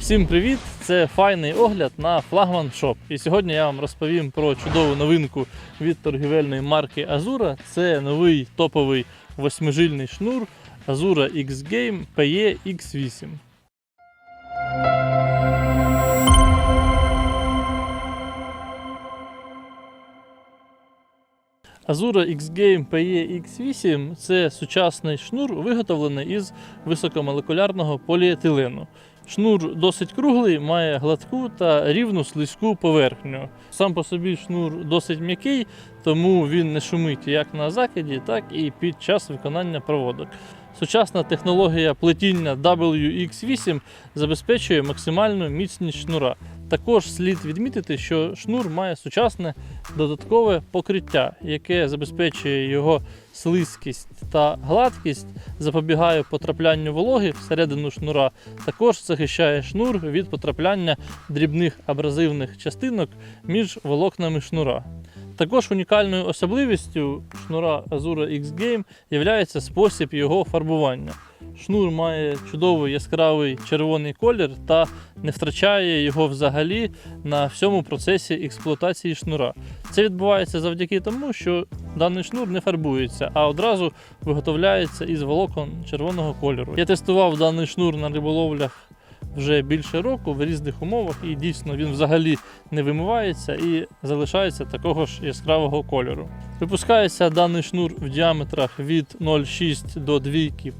Всім привіт! Це файний огляд на флагман шоп. І сьогодні я вам розповім про чудову новинку від торгівельної марки Azura. Це новий топовий восьмижильний шнур Azura X Game PE X8. Azura X-Game PE X8 це сучасний шнур, виготовлений із високомолекулярного поліетилену. Шнур досить круглий, має гладку та рівну слизьку поверхню. Сам по собі шнур досить м'який, тому він не шумить як на закиді, так і під час виконання проводок. Сучасна технологія плетіння WX8 забезпечує максимальну міцність шнура. Також слід відмітити, що шнур має сучасне додаткове покриття, яке забезпечує його слизькість та гладкість, запобігає потраплянню вологи всередину шнура, також захищає шнур від потрапляння дрібних абразивних частинок між волокнами шнура. Також унікальною особливістю шнура Azura X Game є спосіб його фарбування. Шнур має чудовий яскравий червоний колір та не втрачає його взагалі на всьому процесі експлуатації шнура. Це відбувається завдяки тому, що даний шнур не фарбується, а одразу виготовляється із волокон червоного кольору. Я тестував даний шнур на риболовлях вже більше року в різних умовах, і дійсно він взагалі не вимивається і залишається такого ж яскравого кольору. Випускається даний шнур в діаметрах від 0,6 до 2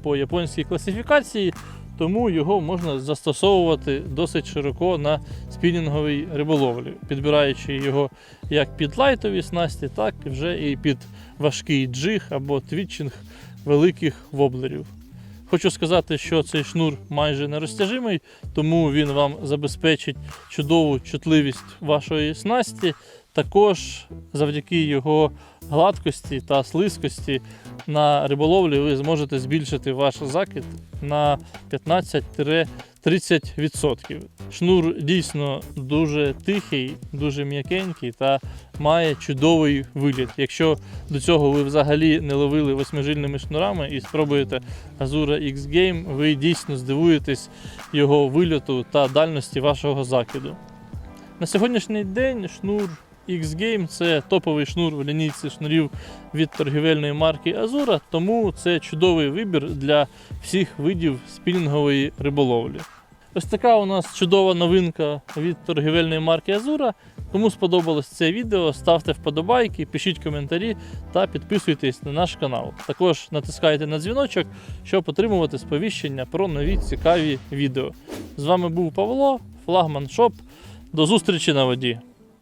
по японській класифікації, тому його можна застосовувати досить широко на спінінговій риболовлі, підбираючи його як під лайтові снасті, так і вже і під важкий джиг або твітчинг великих воблерів. Хочу сказати, що цей шнур майже нерозтяжимий, тому він вам забезпечить чудову чутливість вашої снасті. Також завдяки його гладкості та слизькості на риболовлі ви зможете збільшити ваш закид на 15-30%. Шнур дійсно дуже тихий, дуже м'якенький та має чудовий виліт. Якщо до цього ви взагалі не ловили восьмижильними шнурами і спробуєте Azura X Game, ви дійсно здивуєтесь його вильоту та дальності вашого закиду. На сьогоднішній день шнур X-Game це топовий шнур в лінійці шнурів від торгівельної марки Azura, тому це чудовий вибір для всіх видів спінінгової риболовлі. Ось така у нас чудова новинка від торгівельної марки Азура. Кому сподобалось це відео, ставте вподобайки, пишіть коментарі та підписуйтесь на наш канал. Також натискайте на дзвіночок, щоб отримувати сповіщення про нові цікаві відео. З вами був Павло, флагман Шоп. До зустрічі на воді!